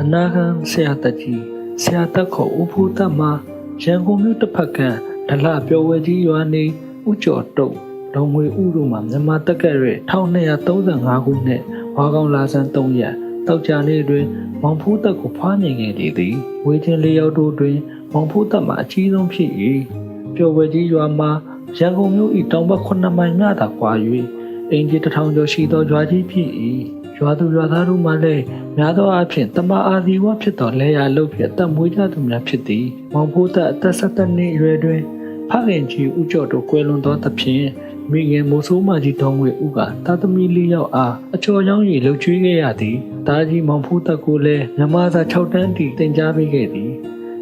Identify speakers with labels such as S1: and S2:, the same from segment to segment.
S1: အနာဂံဆရာတက်ကြီးဆရာတက်ခေါ်ဦးဖိုးတက်မှာရန်ကုန်မြို့တစ်ဖက်ကဒလပြောဝဲကြီးရွာနေဥကျော်တုတ်ဒေါ်ငွေဥတို့မှာမြန်မာတက်ကရဲ1235ခုနှစ်ဝါကောင်လာဆန်း3ရက်တောက်ကြနေ့တွင်မောင်ဖိုးတက်ကိုဖွားမြင်ခဲ့သည်သည်ဝေချင်းလေးယောက်တို့တွင်မောင်ဖိုးတက်မှာအကြီးဆုံးဖြစ်၏ပျော်ဝဲကြီးရွာမှာရန်ကုန်မြို့၏တောင်ဘက်9မိုင်မြသာကွာ၍အင်ဂျီတစ်ထောင်ကျော်ရှိသောရွာကြီးဖြစ်၏ ရွာသူရွာသားတို့မှလည်းများသောအားဖြင့်တမအာဒီဝဖြစ်သောလဲရလုတ်ဖြင့်တတ်မွေးကြသူများဖြစ်သည်မောင်ဖိုးတက်အသက်17နှစ်အရွယ်တွင်ဖခင်ကြီးဦးကျော်တို့ကွယ်လွန်သောသဖြင့်မိခင်မိုးဆိုးမကြီးတော်ငွေဦးကတာသမီလေးယောက်အားအချော်ချောင်းရီလှုပ်ချွေးခဲ့ရသည်တားကြီးမောင်ဖိုးတက်ကိုလည်းမြမသာ6တန်းတီတင် जा ပေးခဲ့သည်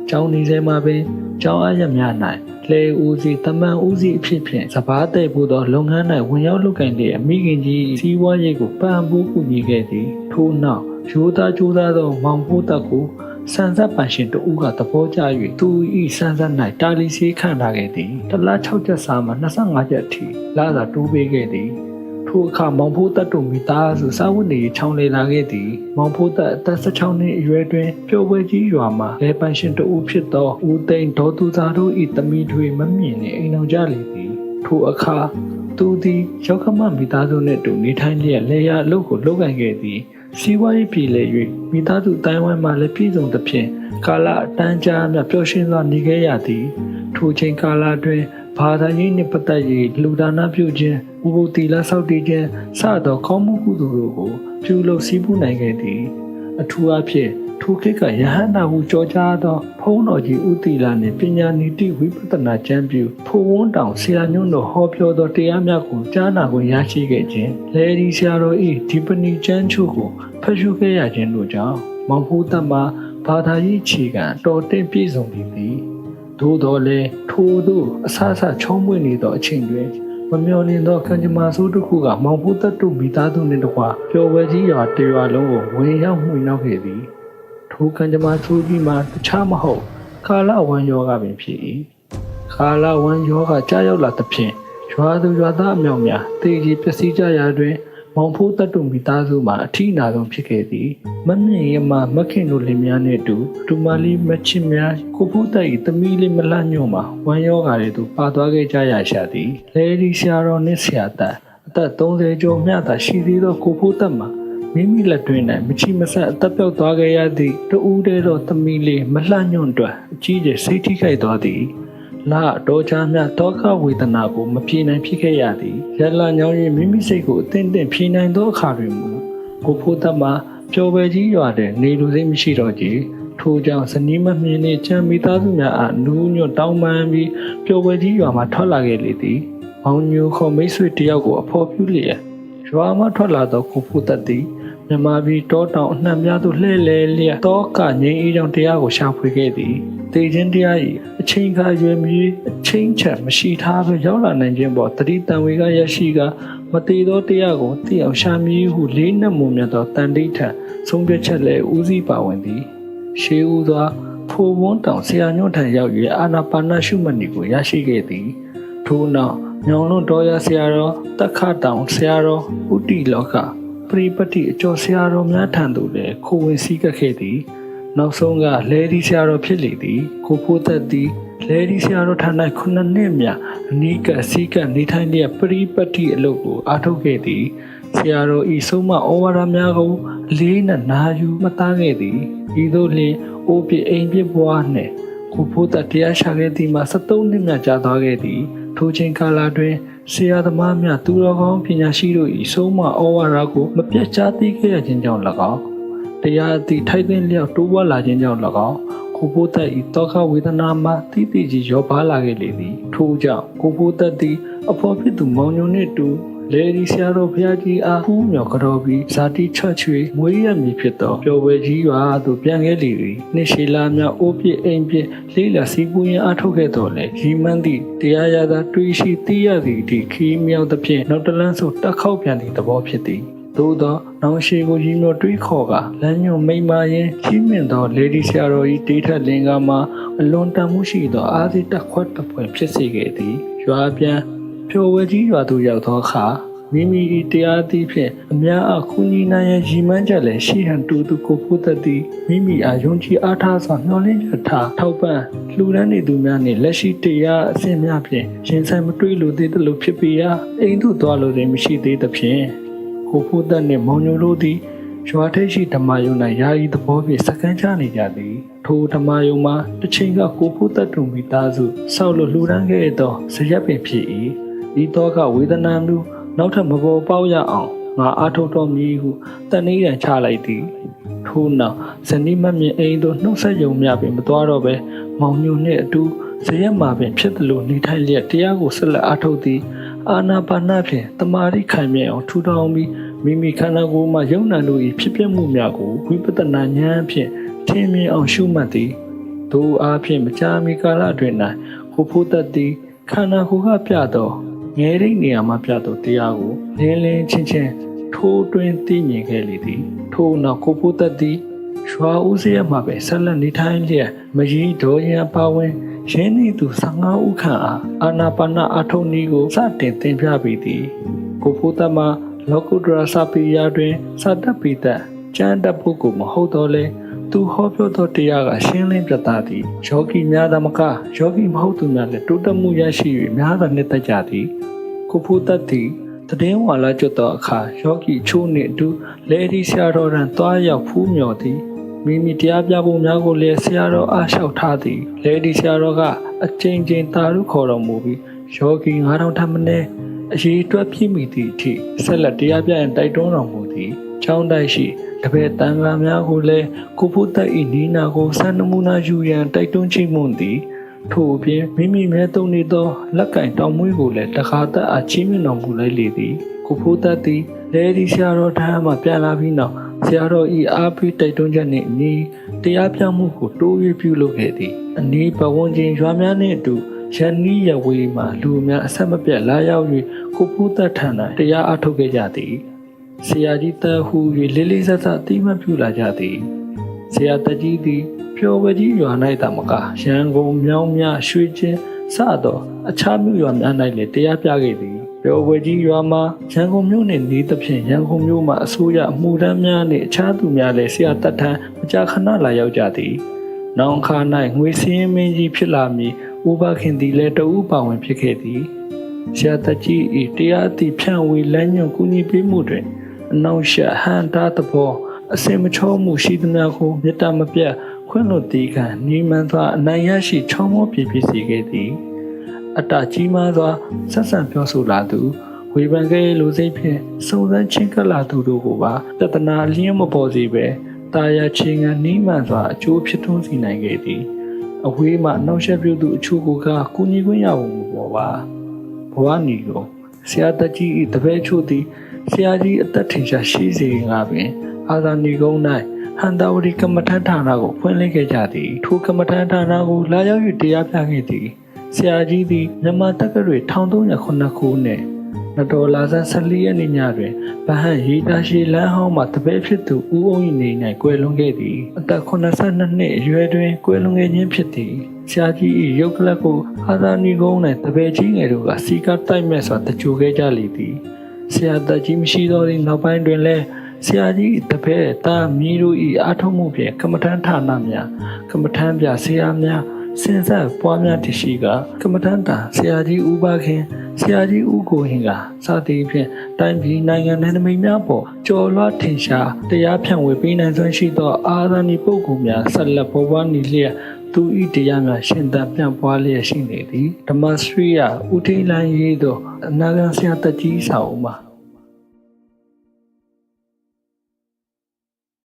S1: ကျောင်းနေစဲမှာပင် ကျောင်းအားရများ၌လေဦးစီတမန်ဦးစီအဖြစ်ဖြင့်စပားတဲ့ဖို့သောလုပ်ငန်း၌ဝင်ရောက်လုပ်ကိုင်သည့်အမိခင်ကြီးစီးပွားရေးကိုပံ့ပိုးကူညီခဲ့သည်ထို့နောက်ရိုးသားကြိုးစားသောမောင်ဖိုးတက်ကိုစံဆက်ပန်ရှင်တို့ကသဘောကျ၍သူ၏စံဆက်၌တာလီစီခန့်ထားခဲ့သည်တစ်လ6ချက်စာမှ25ချက်အထိလာသာတိုးပေးခဲ့သည် ထိုအခါမောင်ဖိုးတက်တို့မိသားစုစာဝတ်နေချောင်းလေလာခဲ့သည်မောင်ဖိုးတက်အသက်16နှစ်အရွယ်တွင်ပျော်ပွဲကြီးရွာမှာလေပန်ရှင်တဦးဖြစ်သောဦးသိန်းဒေါ်သူသာတို့၏တမီတွေမမြင်နှင့်အိမ်အောင်ကြလေသည်ထိုအခါသူသည်ရောက်ခမမိသားစုနှင့်တူနေထိုင်လျက်လေယာအလုပ်ကိုလုပ်ကိုင်ခဲ့သည်စီးပွားရေးပြည်လေ၍မိသားစုတိုင်းဝိုင်းမှလည်းပြည်စုံသဖြင့်ကာလအတန်းကြာမြပျော်ရွှင်စွာနေခဲ့ရသည်ထိုချိန်ကာလတွင်ဘာသာရေးနှင့်ပတ်သက်၍လူဒါနပြုခြင်း ဥပုသ်တီလဆောက်တည်ခြင်းစသောကောင်းမှုကုသိုလ်တို့ကိုပြုလုပ်စည်းပူးနိုင်ခဲ့သည် အထူးအားဖြင့်ထိုခေတ်ကယဟန္တာဟုကြောကြားသောဖုံးတော်ကြီးဥတီလာနှင့်ပညာနီတိဝိပဿနာကျမ်းပြုဖိုဝန်းတောင်ဆရာညွန့်တို့ဟောပြောသောတရားများကိုကြားနာခွင့်ရရှိခဲ့ခြင်းလေဒီဆရာတော်၏ဒီပနီကျမ်းချုပ်ကိုဖတ်ရှုခဲ့ရခြင်းတို့ကြောင့်မောင်ဖိုးသက်မှာဘာသာရေးခြေခံတော်တင်ပြည့်စုံသည်သို့တော်လည်းထိုသို့အဆအဆချုံးမွေ့နေသောအချိန်တွင် မမျော်လင့်သောကံကြမ္မာဆိုးတစ်ခုကမောင်ဖို့တတ်တုမိသားစုနှင့်တကွာပျော်ဝဲကြီးရွာတရွာလုံးကိုဝင်ရောက်မှွေနှောက်ခဲ့သည်ထိုကံကြမ္မာဆိုးကြီးမှာတခြားမဟုတ်ကာလဝမ်းယောဂပင်ဖြစ်၏ကာလဝမ်းယောဂကြားရောက်လာသဖြင့်ရွာသူရွာသားအမြောက်များတေကြီးပျက်စီးကြရာတွင် မောင်ဖိုးတတ်တုမိသားစုမှာအထီးနာဆုံးဖြစ်ခဲ့သည်မနှင်ရမမခင်တို့လင်များနှင့်အတူဒူမာလီမချစ်များကိုဖိုးတက်၏သမီးလေးမလှညွန့်မှာဝမ်းယောဂါတွေသူပါသွားခဲ့ကြရရှာသည်လေဒီဆရာတော်နှင့်ဆရာတအသက်30ကျော်မြသာရှိသေးသောကိုဖိုးတက်မှာမိမိလက်တွင်၌မချီမဆက်အသက်ပြောက်သွားခဲ့ရသည့်တူးတဲသောသမီးလေးမလှညွန့်တွင်အကြီးကျယ်စိတ်ထိခိုက်သွားသည် လာတော့ချာမြဒုက္ခဝေဒနာကိုမပြေနိုင်ဖြစ်ခဲ့ရသည်ရလညောင်းရင်မိမိစိတ်ကိုအသင့်တင့်ဖြေနိုင်သောအခါတွင်မူကိုဖိုးသက်မှာပျော်ပွဲကြီးရွာတဲ့နေလူစိတ်မရှိတော့ကြထို့ကြောင့်ဇနီးမမြင်နှင့်ချမ်းမိသားစုများအားနူးညွတ်တောင်းပန်ပြီးပျော်ပွဲကြီးရွာမှာထွက်လာခဲ့လေသည်။မောင်ညိုခေါ်မိတ်ဆွေတယောက်ကိုအဖော်ပြလျက် ရွာမှထွက်လာသောကိုဖိုးသက်သည်မြမပြီးတောတောင်အနှံ့များသို့လှည့်လည်လျက်တောကငိမ့်အေးကြောင့်တရားကိုရှာဖွေခဲ့သည်။တေခြင်းတရား၏အချိန်ခါရွယ်မီအချိန်ချက်မရှိထားဘဲရောက်လာနိုင်ခြင်းပေါ်တတိတံဝေကရရှိကမတေသောတရားကိုသိအောင်ရှာမည်ဟုလေးနက်မှုမြတ်သောတန်တိထံဆုံးဖြတ်ချက်လည်းဦးစီးပါဝင်သည်။ရှေးဦးသောဖိုဝန်းတောင်ဆရာညွန့်ထံရောက်၍အာနာပါနရှုမှတ်နည်းကိုရရှိခဲ့သည်။ ထို့နောက်ညောင်လွန်တော်ရဆရာတော်တက်ခတောင်ဆရာတော်ဥတီလောကပရိပတ္တိအကျော်ဆရာတော်များထံသို့လည်းခိုးဝင်စည်းကပ်ခဲ့သည် နောက်ဆုံးကလဲဒီဆရာတော်ဖြစ်လေသည် ကိုဖိုးသက်သည်လဲဒီဆရာတော်ထံ၌ခုနှစ်နှစ်မြအနိကစည်းကနေထိုင်လျက်ပရိပတ္တိအလုပ်ကိုအားထုတ်ခဲ့သည်ဆရာတော်ဤဆုံးမဩဝါဒများကိုအလေးနက်နာယူမသားခဲ့သည်ဤသို့လျှင်အိုးပြအိမ်ပြဘွားနှင့်ကိုဖိုးသက်တရားရှာခဲ့သည်မှာ73နှစ်မြကြာသွားခဲ့သည် ထိုချိန်ကာလတွင်ဆရာသမားများသူတော်ကောင်းပညာရှိတို့၏ဆုံးမဩဝါဒကိုမပြတ်ချသိခဲ့ရခြင်းကြောင့်၎င်းတရားအသည့်ထိုက်သင့်လျောက်တိုးပွားလာခြင်းကြောင့်၎င်းကိုဖိုးသက်၏တောခဝေဒနာမှတိတိကြီးရောပါလာခဲ့လေသည်ထို့ကြောင့်ကိုဖိုးသက်သည်အဖော်ဖြစ်သူမောင်ညွန်နှင့်တူ လေဒီဆရာတော်ဘုရားကြီးအားဖူးမြော်ကြော်ပြီးဇာတိချွတ်ချွေမွေးရမည်ဖြစ်သောပျော်ပွဲကြီးရွာသို့ပြန်ခဲ့လေသည်နှစ်ရှည်လာများအိုးပြစ်အိမ်ပြစ်လေးလာစီးပူးရင်အားထုတ်ခဲ့တော်လေရီမန်းသည့်တရားရသာတွေးရှိသိရသည့်ဒီခီးမြောက်သဖြင့်နောက်တလန်းဆိုတက်ခောက်ပြန်သည့်သဘောဖြစ်သည်သို့သောနောင်ရှိကိုကြီးမျိုးတွေးခေါ်ကလမ်းညွန်မိမ့်မာရင်ကြီးမြင့်သောလေဒီဆရာတော်၏တေးထက်လင်ကမှာအလွန်တန်မှုရှိသောအာသီတက်ခွက်တစ်ပွင့်ဖြစ်စေခဲ့သည်ရွာပြန် ဖြိုဝဲကြီးရွာသို့ရောက်သောအခါမိမိ၏တရားသည့်ဖြင့်အများအခုညီနိုင်ရရည်မှန်းချက်လည်းရှိဟန်တူသူကိုဖို့သက်သည်မိမိအားယုံကြည်အားထားစွာမျှော်လင့်ချက်ထားထောက်ပံ့လှူဒန်းနေသူများနှင့်လက်ရှိတရားအစဉ်များဖြင့်ရင်ဆိုင်မတွေ့လိုသေးသလိုဖြစ်ပေရာအိမ်သို့သွားလိုသည်မရှိသေးသဖြင့်ကိုဖို့သက်နှင့်မောင်ညိုတို့သည်ရွာထိပ်ရှိဓမ္မယုံ၌ယာယီသဘောဖြင့်စကန်းချနေကြသည်ထိုဓမ္မယုံမှာတစ်ချိန်ကကိုဖို့သက်တူမိသားစုဆောက်လို့လှူဒန်းခဲ့သောဇရက်ပင်ဖြစ်၏ ဤတော့ကဝေဒနာမျိုးနောက်ထပ်မပေါ်ပေါက်ရအောင်ငါအားထုတ်တော်မူဟုတန်နေရန်ချလိုက်သည်ထို့နောက်ဇနီးမမြင်အိမ်သို့နှုတ်ဆက်ယုံမြပင်မသွားတော့ပဲမောင်ညိုနှင့်အတူဇရက်မှာပင်ဖြစ်သလိုနေထိုင်လျက်တရားကိုဆက်လက်အားထုတ်သည်အာနာပါနဖြင့်တမာရိခိုင်မြဲအောင်ထူထောင်ပြီးမိမိခန္ဓာကိုယ်မှယုံနာတို့၏ဖြစ်ပျက်မှုများကိုဝိပဿနာဉာဏ်ဖြင့်ထင်မြင်အောင်ရှုမှတ်သည်ထိုအားဖြင့်မကြာမီကာလအတွင်း၌ကိုဖို့တတ်သည်ခန္ဓာကိုယ်ကပြသော ငယ်ရိတ်နေရာမှာပြသောတရားကိုလင်းလင်းချင်းချင်းထိုးတွင်သိမြင်ခဲ့လေသည်ထို့နောက်ကိုဖို့တတ်သည်ရွာဦးစရမှာပဲဆက်လက်နေထိုင်လျက်မကြီးဒေါ်ရန်ပါဝင်ရင်းနေသူ15ဦးခန့်အားအာနာပါနအထုံနည်းကိုစတင်သင်ပြပြီးသည်ကိုဖို့တတ်မှာလောကုတ္တရာစပိယတွင်စတတ်ပိတကျမ်းတပ်ဖို့ကိုမဟုတ်တော့လဲ သူဟောပြောသောတရားကရှင်းလင်းပြသသည်ယောဂီများသမကယောဂီမဟုတ်သူများလည်းတိုးတက်မှုရရှိ၍များစွာနှစ်သက်ကြသည်ကိုဖို့တတ်သည်တည်င်းဝါလာကျွတ်သောအခါယောဂီချိုးနှင့်အတူလေဒီဆရာတော်ရန်တွားရောက်ဖူးမြော်သည်မိမိတရားပြဖို့များကိုလည်းဆရာတော်အားလျှောက်ထားသည်လေဒီဆရာတော်ကအချိန်ချင်းတာရုခေါ်တော်မူပြီးယောဂီ9000ထပ်မင်းအရေးအတွက်ပြည့်မိသည့်အထိဆက်လက်တရားပြရင်တိုက်တွန်းတော်မူသည် ချောင်းတိုက်ရှိတပည့်တန်ခါများကိုလည်းကိုဖို့တက်ဤနီနာကိုစံနမူနာယူရန်တိုက်တွန်းချိမွန်သည်ထို့အပြင်မိမိမဲသုံးနေသောလက်ကင်တောင်မွေးကိုလည်းတခါတည်းအချင်းမြင့်တော်မူလိုက်လေသည်ကိုဖို့တက်သည်လေဒီဆရာတော်ထမ်းမှပြန်လာပြီးနောက်ဆရာတော်ဤအားပေးတိုက်တွန်းချက်နှင့်အညီတရားပြမှုကိုတိုး၍ပြုလုပ်ခဲ့သည်အနည်းပဝန်းကျင်ရွာများနှင့်အတူရန်နီးရဝေးမှလူများအဆက်မပြတ်လာရောက်၍ကိုဖို့သက်ထံ၌တရားအထုတ်ခဲ့ကြသည် ဆရာကြီးတဟူ၍လေးလေးဆဆအတိမတ်ပြုလာကြသည်ဆရာတကြီးသည်ဖြောဝကြီးရွာ၌တာမကရန်ကုန်မြောင်းမြရွှေချင်းစသောအခြားမြို့ရွာများ၌လည်းတရားပြခဲ့သည်ဖြောဝကြီးရွာမှာရန်ကုန်မြို့နှင့်နေသဖြင့်ရန်ကုန်မြို့မှအစိုးရအမှုထမ်းများနှင့်အခြားသူများလည်းဆရာတထံမကြာခဏလာရောက်ကြသည်။နောင်ခါ၌ငွေစင်းမင်းကြီးဖြစ်လာမည်ဥပခင်သည်လည်းတဦးပါဝင်ဖြစ်ခဲ့သည်။ဆရာတကြီးဤတရားအသည့်ဖြန့်ဝေလမ်းညွှန်ကူညီပေးမှုတွင် အနောက်ရှဟန်တာသဘောအစင်မချောမှုရှိသမျှကိုမေတ္တာမပြတ်ခွင့်လွတ်သည်ကညီမှန်စွာအနိုင်ရရှိချောမောပြည့်ပြည့်စေခဲ့သည်အတ္တကြီးမားစွာဆက်ဆံပြောဆိုလာသူဝေဖန်ခဲ့လူစိတ်ဖြင့်စုံစမ်းချင်းကပ်လာသူတို့ကိုပါတတနာလျင်းမပေါ်စေပဲတာယာချင်းကနီးမှန်စွာအကျိုးဖြစ်ထွန်းစေနိုင်ခဲ့သည်အဝေးမှနှောက်ယှက်ပြုသူအချို့ကကုညီခွင့်ရဖို့မပေါ်ပါဘဝနီကို ဆရာတကြီး၏တပည့်ချို့သည်ဆရာကြီးအသက်ထင်ရှားရှိစေငါပင် အာသာနီကုန်း၌ဟန်တာဝရီကမ္မထန်ဌာနကိုဖွင့်လှစ်ခဲ့ကြသည်ထိုကမ္မထန်ဌာနကိုလာရောက်၍တရားပြခဲ့သည်ဆရာကြီးသည်မြန်မာတက္ကသိုလ်1309ခုနှင့် နတော်လာဆန်း14ရက်နေ့ညတွင်ဗဟန်ရေးသားရှိလမ်းဟောင်းမှတပည့်ဖြစ်သူဦးအုံ၏နေ၌ကွယ်လွန်ခဲ့သည်အသက်82နှစ်အရွယ်တွင်ကွယ်လွန်ခဲ့ခြင်းဖြစ်သည်ဆရာကြီး၏ရုပ်ကလပ်ကိုအာသာနီကုန်း၌တပည့်ကြီးငယ်တို့ကစီကတိုက်မဲ့စွာတကြိုခဲ့ကြလေသည်ဆရာတကြီးမရှိသောသည့်နောက်ပိုင်းတွင်လည်းဆရာကြီးတပည့်တာမီးတို့၏အားထုတ်မှုဖြင့်ကမ္မထန်ဌာနများကမ္မထန်ပြဆရာများ စင်ဆက်ပွားများတရှိကကမ္မထန်တာဆရာကြီးဦးပါခင်ဆရာကြီးဦးကိုဟင်ကစသည်ဖြင့်တိုင်းပြည်နိုင်ငံနယ်နိမိတ်များပေါ်ကျော်လွှားထင်ရှားတရားဖြန့်ဝေပေးနိုင်စွမ်းရှိသော အာဇာနည်ပုဂ္ဂိုလ်များဆက်လက်ပေါ်ပွားနေလျက်သူဤတရားများရှင်သန်ပြန့်ပွားလျက်ရှိနေသည်ဓမ္မစရိယဥထိန်လန်ရေးသောအနာဂတ်ဆရာတကြီးဆောင်မှာ